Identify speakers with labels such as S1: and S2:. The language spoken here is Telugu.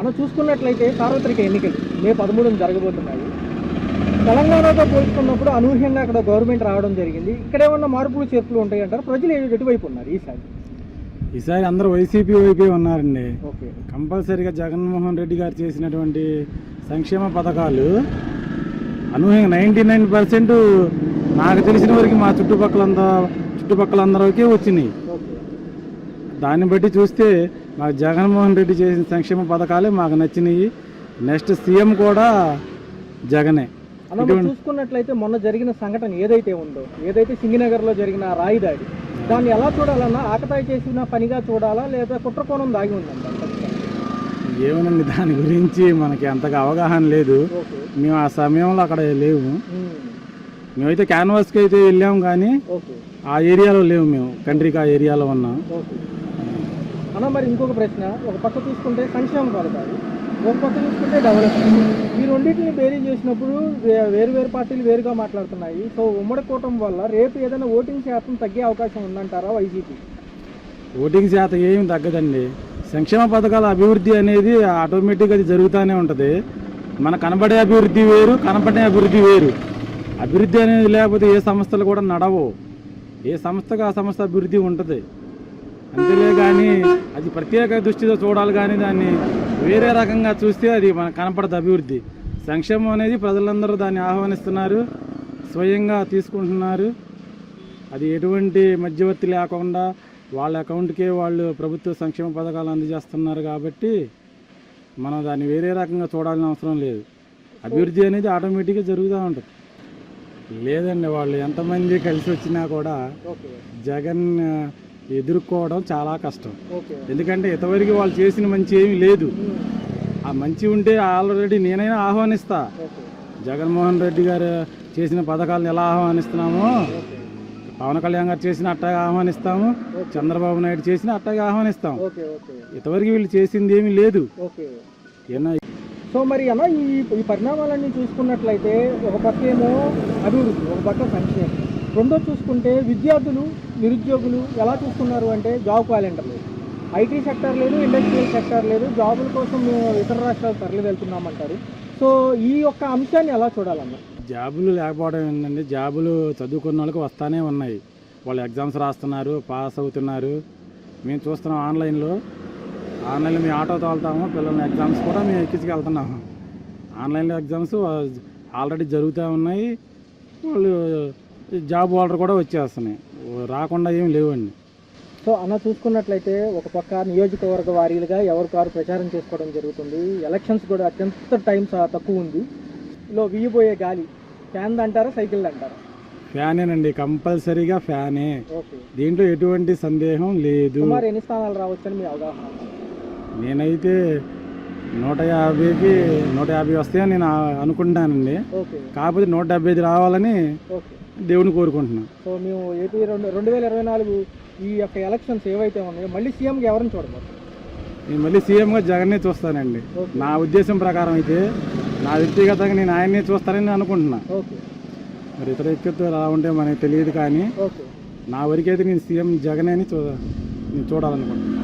S1: అలా చూసుకున్నట్లయితే సార్వత్రిక ఎన్నికలు మే పదమూడున జరగబోతున్నాయి. తెలంగాణతో పోల్చుకున్నప్పుడు అనూహ్యంగా అక్కడ గవర్నమెంట్ రావడం జరిగింది. ఇక్కడ ఏమన్నా మార్పులు చేర్పులు ఉంటాయి అంటారు. ప్రజలు ఎటువైపు ఉన్నారు ఈసారి?
S2: ఈసారి అందరూ వైసీపీ వైపే ఉన్నారండి.
S1: ఓకే.
S2: కంపల్సరీగా జగన్మోహన్ రెడ్డి గారు చేసినటువంటి సంక్షేమ పథకాలు అనూహ్యంగా నైంటీ నైన్ పర్సెంట్ నాకు తెలిసిన వరకు మా చుట్టుపక్కలంతా చుట్టుపక్కలందరికీ వచ్చినాయి. దాన్ని బట్టి చూస్తే మాకు జగన్మోహన్ రెడ్డి చేసిన సంక్షేమ పథకాలే మాకు నచ్చినాయి. నెక్స్ట్ సీఎం కూడా జగనే.
S1: అలా చూసుకున్నట్లయితే మొన్న జరిగిన సంఘటన ఏదైతే ఉందో ఏదైతే సింగినగర్లో జరిగిన రాయి దాడి దాన్ని ఎలా చూడాలన్నా ఆకతాయి చేసిన పనిగా చూడాలా లేదా కుట్రకోణం దాగి ఉందంట
S2: ఏమనండి దాని గురించి మనకి అంతగా అవగాహన లేదు. మేము ఆ సమయంలో అక్కడ లేవు. మేమైతే క్యాన్వాస్కి అయితే వెళ్ళాము కానీ ఆ ఏరియాలో లేవు మేము. కంట్రీకి ఆ ఏరియాలో ఉన్నాం.
S1: అన్న మరి ఇంకొక ప్రశ్న. ఒక పక్క చూసుకుంటే సంక్షేమ పథకాలు ఒక పక్క చూసుకుంటే డెవలప్మెంట్. ఈ రెండింటిని బేరీ చేసినప్పుడు వే- వేరు వేరు పార్టీలు వేరుగా మాట్లాడుతున్నాయి. సో ఉమ్మడి కూటమి వల్ల రేపు ఏదైనా ఓటింగ్ శాతం తగ్గే అవకాశం ఉందంటారా వైసీపీ?
S2: ఓటింగ్ శాతం ఏమి తగ్గదండి. సంక్షేమ పథకాల అభివృద్ధి అనేది ఆటోమేటిక్గా అది జరుగుతూనే ఉంటుంది. మన కనబడే అభివృద్ధి వేరు కనపడే అభివృద్ధి వేరు. అభివృద్ధి అనేది లేకపోతే ఏ సంస్థలు కూడా నడవు ఏ సంస్థకు ఆ సంస్థ అభివృద్ధి ఉంటుంది. అంతేలే కానీ అది ప్రత్యేక దృష్టితో చూడాలి కానీ దాన్ని వేరే రకంగా చూస్తే అది మనకు కనపడదు అభివృద్ధి. సంక్షేమం అనేది ప్రజలందరూ దాన్ని ఆహ్వానిస్తున్నారు స్వయంగా తీసుకుంటున్నారు. అది ఎటువంటి మధ్యవర్తి లేకుండా వాళ్ళ అకౌంట్కే వాళ్ళు ప్రభుత్వ సంక్షేమ పథకాలు అందజేస్తున్నారు కాబట్టి మనం దాన్ని వేరే రకంగా చూడాల్సిన అవసరం లేదు. అభివృద్ధి అనేది ఆటోమేటిక్గా జరుగుతూ ఉంటుంది. లేదండి వాళ్ళు ఎంతమంది కలిసి వచ్చినా కూడా జగన్ ఎదుర్కోవడం చాలా కష్టం. ఎందుకంటే ఇంతవరకు వాళ్ళు చేసిన మంచి ఏమీ లేదు. ఆ మంచి ఉంటే ఆల్రెడీ నేనైనా ఆహ్వానిస్తా. జగన్మోహన్ రెడ్డి గారు చేసిన పథకాలను ఎలా ఆహ్వానిస్తున్నామో పవన్ కళ్యాణ్ గారు చేసిన అట్టగా ఆహ్వానిస్తాము చంద్రబాబు నాయుడు చేసిన అట్టగా ఆహ్వానిస్తాం
S1: ఓకే ఓకే.
S2: ఇంతవరకు వీళ్ళు చేసింది ఏమీ లేదు.
S1: సో మరి ఈ ఈ పరిణామాలన్నీ చూసుకున్నట్లయితే ఒక పక్క ఏమో అభివృద్ధి ఒక పక్క సంక్షేమం. రెండో చూసుకుంటే విద్యార్థులు నిరుద్యోగులు ఎలా చూస్తున్నారు అంటే జాబ్ క్యాలెండర్ లేదు. ఐటీ సెక్టర్ లేదు ఇండస్ట్రియల్ సెక్టర్ లేదు జాబుల కోసం మేము ఇతర రాష్ట్రాలు తరలి వెళ్తున్నామంటారు. సో ఈ యొక్క అంశాన్ని ఎలా చూడాలన్న
S2: జాబులు లేకపోవడం ఏంటంటే జాబులు చదువుకున్న వాళ్ళకి వస్తానే ఉన్నాయి. వాళ్ళు ఎగ్జామ్స్ రాస్తున్నారు పాస్ అవుతున్నారు. మేము చూస్తున్నాం ఆన్లైన్లో. ఆన్లైన్లో మేము ఆటో తోలుతాము పిల్లల్ని ఎగ్జామ్స్ కూడా మేము ఎక్కించుకెళ్తున్నాము ఆన్లైన్లో ఎగ్జామ్స్ ఆల్రెడీ జరుగుతూ ఉన్నాయి. వాళ్ళు జాబ్ ఆర్డర్ కూడా వచ్చేస్తున్నాయి. రాకుండా ఏం లేవండి.
S1: సో అన్న చూసుకున్నట్లయితే ఒక పక్క నియోజకవర్గ వారీలుగా ఎవరి కారు ప్రచారం చేసుకోవడం జరుగుతుంది. ఎలక్షన్స్ కూడా అత్యంత టైం తక్కువ ఉంది. లో వీయబోయే గాలి ఫ్యాన్ అంటారా సైకిల్ అంటారా?
S2: ఫ్యానేనండి కంపల్సరీగా ఫ్యానే. దీంట్లో ఎటువంటి సందేహం లేదు.
S1: సుమారు ఎన్ని స్థానాలు రావచ్చని మీ అవగాహన?
S2: నేనైతే నూట యాభైకి నూట యాభై వస్తాయని నేను అనుకుంటానండి. కాకపోతే నూట డెబ్బై ఐదు రావాలని దేవుని కోరుకుంటున్నాను
S1: సో మేము ఏపీ రెండు రెండు వేల ఇరవై నాలుగు ఈ యొక్క ఎలక్షన్స్ ఏవైతే ఉన్నాయో మళ్ళీ సీఎంకి ఎవరిని చూడబోతున్నారు
S2: నేను మళ్ళీ సీఎంగా జగన్నే చూస్తానండి. నా ఉద్దేశం ప్రకారం అయితే నా వ్యక్తిగతంగా నేను ఆయన్నే చూస్తానని అనుకుంటున్నా.
S1: ఓకే.
S2: మరి ఇతర వ్యక్తిత్వాలు ఎలా ఉంటే మనకి తెలియదు కానీ నా వరకైతే నేను సీఎం జగనే అని చూ నేను చూడాలనుకుంటున్నాను